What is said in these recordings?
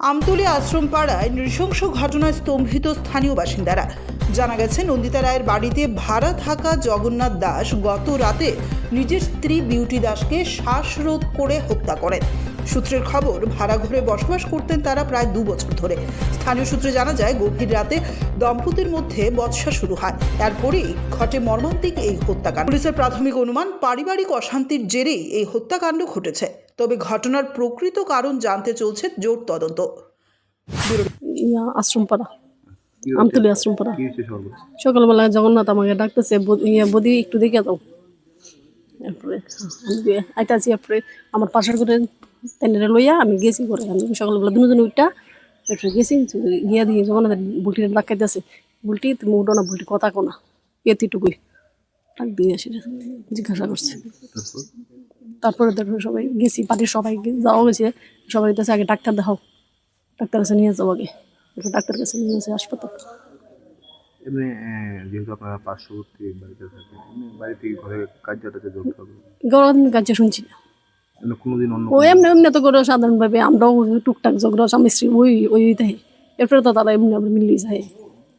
আমতলী আশ্রম পাড়ায় নৃশংস ঘটনায় স্তম্ভিত স্থানীয় বাসিন্দারা। জানা গেছে, নন্দিতা রায়ের বাড়িতে ভাড়া থাকা জগন্নাথ দাস গত রাতে নিজের স্ত্রী বিউটি দাসকে শ্বাসরোধ করে হত্যা করেন। সূত্রের খবর, ভাড়া ঘরে বসবাস করতেন তারা প্রায় দু বছর ধরে। স্থানীয় সূত্রে জানা যায়, গভীর রাতে দম্পতির মধ্যে বৎসা শুরু হয়। তারপরেই ঘটে মর্মান্তিক এই হত্যাকাণ্ড। পুলিশের প্রাথমিক অনুমান, পারিবারিক অশান্তির জেরেই এই হত্যাকাণ্ড ঘটেছে। তবে ঘটনার প্রকৃত কারণ জানতে চলছে জোর তদন্ত। ইয়া আশ্রমপাড়া আমতলি আশ্রমপাড়া। সকালবেলা জগন্নাথ আমাকে ডাকতেছে ইয়া বদি একটু দেখে দাও। এরপরে আইতাছি এরপরে আমার পাশের করে তেনারে লইয়া আমি গেছি করে আমি সকালবেলা দুজন উঠটা এরপরে গেছি গিয়া দিয়ে জগন্নাথের বুলটির ডাকাইতেছে বুলটি তুমি উঠো না বুলটি কথা কোনা এতটুকুই ডাক দিয়ে জিজ্ঞাসা করছে। তারপর তারপরে দেখো সবাই গেছি বাড়ির সবাই যাওয়া গেছে সবাই কাছে আগে ডাক্তার দেখাও। ডাক্তার কাছে নিয়ে যাও আগে। ডাক্তার কাছে নিয়ে গেছে হাসপাতাল। এমনি যেহেতু আপনারা পার্শ্ববর্তী বাড়িতে থাকেন এমনি বাড়িতে ঘরে কার্যটাতে যোগ হবে? গরম কাজে শুনছি না। এমনি কোনোদিন অন্য ও এমনি এমনি তো করে সাধারণভাবে আমরাও টুকটাক ঝগড়া স্বামী স্ত্রী ওই ওই তাই এরপরে তো তারা এমনি মিলিয়ে যায়।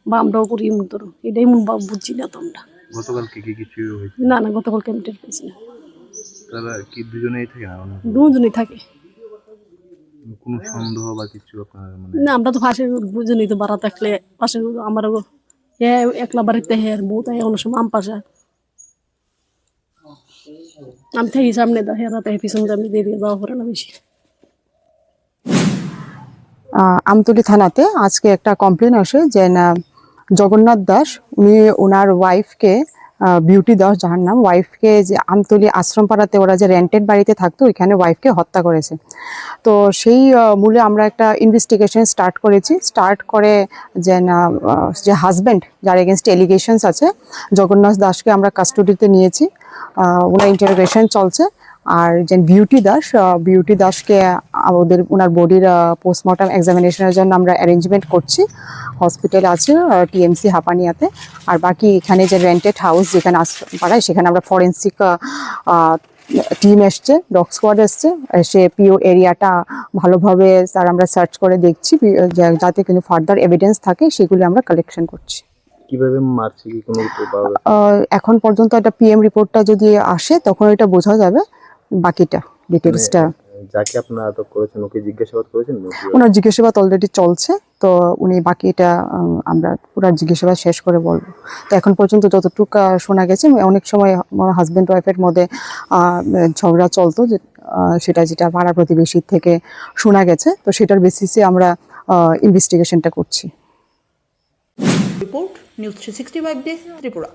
বা আমরাও করি এমন তোর এটাই মন বা বুঝছি না তো আমরা। গতকালকে কি কিছু হয়েছে? না না গতকাল কেমন পেয়েছি না। তারা কি দুজনেই থাকে না? দুজনেই থাকে। কোনো সন্দেহ বা কিছু আপনার মানে না আমরা তো দুজনেই তো বাড়া থাকলে আমার হ্যাঁ একলা বাড়িতে হ্যাঁ বউ তাই অনেক সময় আম পাশে। আমি থাকি সামনে দা তাই পিছনে আমি দিয়ে দিয়ে যাওয়া করে না বেশি। আমতলী থানাতে আজকে একটা কমপ্লেন আসে যে না জগন্নাথ দাস, উনি ওনার ওয়াইফকে বিউটি দাস যার নাম ওয়াইফকে যে আমতলী আশ্রমপাড়াতে ওরা যে রেন্টেড বাড়িতে থাকতো, ওইখানে ওয়াইফকে হত্যা করেছে। তো সেই মূলে আমরা একটা ইনভেস্টিগেশন স্টার্ট করেছি। স্টার্ট করে যে যে হাজব্যান্ড যার এগেনস্ট এলিগেশনস আছে, জগন্নাথ দাসকে আমরা কাস্টডিতে নিয়েছি। ওনার ইন্টারোগেশন চলছে। আর যে বিউটি দাস বিউটি দাসকে ওদের ওনার বডির পোস্টমর্টম এক্সামিনেশনের জন্য আমরা অ্যারেঞ্জমেন্ট করছি। হসপিটাল আছে টিএমসি হাপানিয়াতে। আর বাকি এখানে যে রেন্টেড হাউস যেখানে আশ্রম পাড়ায় সেখানে আমরা ফরেন্সিক টিম এসছে ডগ স্কোয়াড এসছে। এসে পিও এরিয়াটা ভালোভাবে স্যার আমরা সার্চ করে দেখছি যাতে কিন্তু ফার্দার এভিডেন্স থাকে সেগুলি আমরা কালেকশন করছি। কীভাবে মারছে কি কোনো এখন পর্যন্ত একটা পিএম রিপোর্টটা যদি আসে তখন এটা বোঝা যাবে। বাকিটা ডিটেলসটা যাকে আপনারা আটক করেছেন ওকে জিজ্ঞাসাবাদ করেছেন ওনার জিজ্ঞাসাবাদ অলরেডি চলছে তো উনি বাকিটা আমরা পুরো জিজ্ঞাসাবাদ শেষ করে বলব। তো এখন পর্যন্ত যতটুকু শোনা গেছে অনেক সময় আমার হাজব্যান্ড ওয়াইফের মধ্যে ঝগড়া চলতো যে সেটা যেটা পাড়া প্রতিবেশীর থেকে শোনা গেছে তো সেটার বেসিসে আমরা ইনভেস্টিগেশনটা করছি। Report news three sixty five day Tripura.